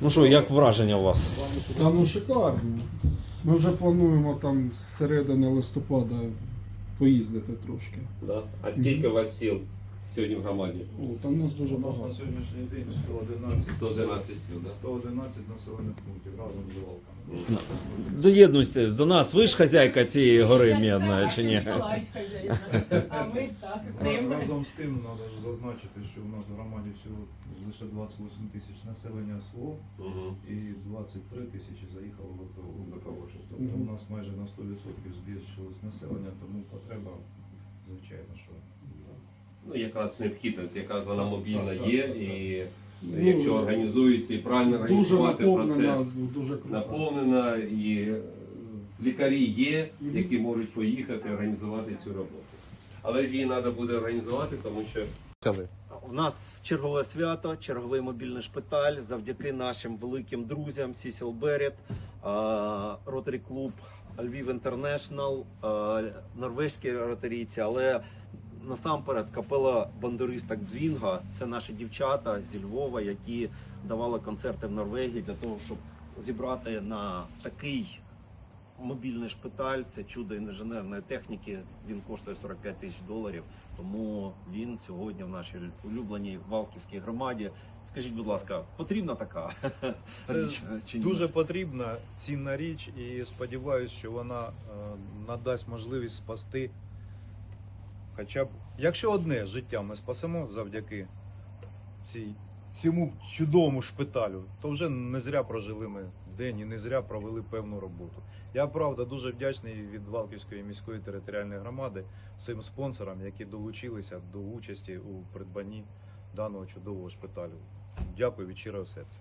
Ну що, як враження у вас? Та ну шикарно. Ми вже плануємо там з середини листопада поїздити трошки. Да? А скільки у вас сіл сьогодні в громаді? О, там нас дуже багато. на сьогоднішній день 111, 111 сіл, да? 111 населених пунктів разом з Валками. Доєднуйтесь до нас. Ви ж хазяйка цієї гори мідної, чи ні? А ми так. Разом з тим треба ж зазначити, що у нас в громаді всього лише 28 тисяч населення СВО Угу. і 23 тисячі заїхало в ВПО. Тобто у нас майже на 100% збільшилось населення, тому потреба, звичайно, що Ну, якраз необхідно, якраз вона мобільна Так, так, є, так, так. і Ну, якщо організується і правильно Дуже організувати наповнена, процес, дуже круто. наповнена, і е, лікарі є, які можуть поїхати організувати цю роботу. Але ж її треба буде організувати, тому що У нас чергове свято, черговий мобільний шпиталь. Завдяки нашим великим друзям Сісіл Берет, Ротарі Клуб, Львів Інтернешнл, норвезькі ротарійці, але насамперед капела бандуриста Дзвінга це наші дівчата зі Львова, які давали концерти в Норвегії для того, щоб зібрати на такий мобільний шпиталь. Це чудо інженерної техніки. Він коштує 45 тисяч доларів. Тому він сьогодні в нашій улюбленій Валківській громаді. Скажіть, будь ласка, потрібна така Це річ чи ні? Дуже потрібна цінна річ, і сподіваюся, що вона е, надасть можливість спасти. Хоча б, якщо одне життя ми спасемо завдяки цій, цьому чудовому шпиталю, то вже не зря прожили ми день і не зря провели певну роботу. Я правда дуже вдячний від Валківської міської територіальної громади всім спонсорам, які долучилися до участі у придбанні даного чудового шпиталю. Дякую від щирого серця.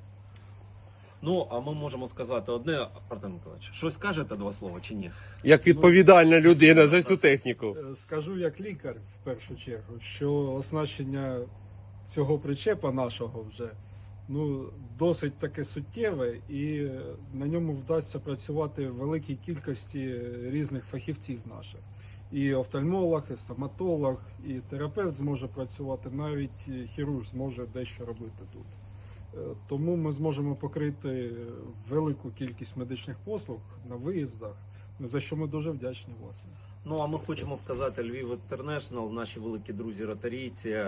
Ну а ми можемо сказати одне, Артем Миколаївич, щось скажете два слова чи ні? як відповідальна людина за цю техніку. Е, Скажу як лікар в першу чергу, що оснащення цього причепа нашого вже ну, досить таке суттєве, і е, на ньому вдасться працювати великій кількості різних фахівців наших. І офтальмолог, і стоматолог, і терапевт зможе працювати, навіть е, хірург зможе дещо робити тут. Е, Тому ми зможемо покрити велику кількість медичних послуг на виїздах, за що ми дуже вдячні власне. Ну а ми хочемо сказати Львів Інтернешнл, наші великі друзі ротарійці.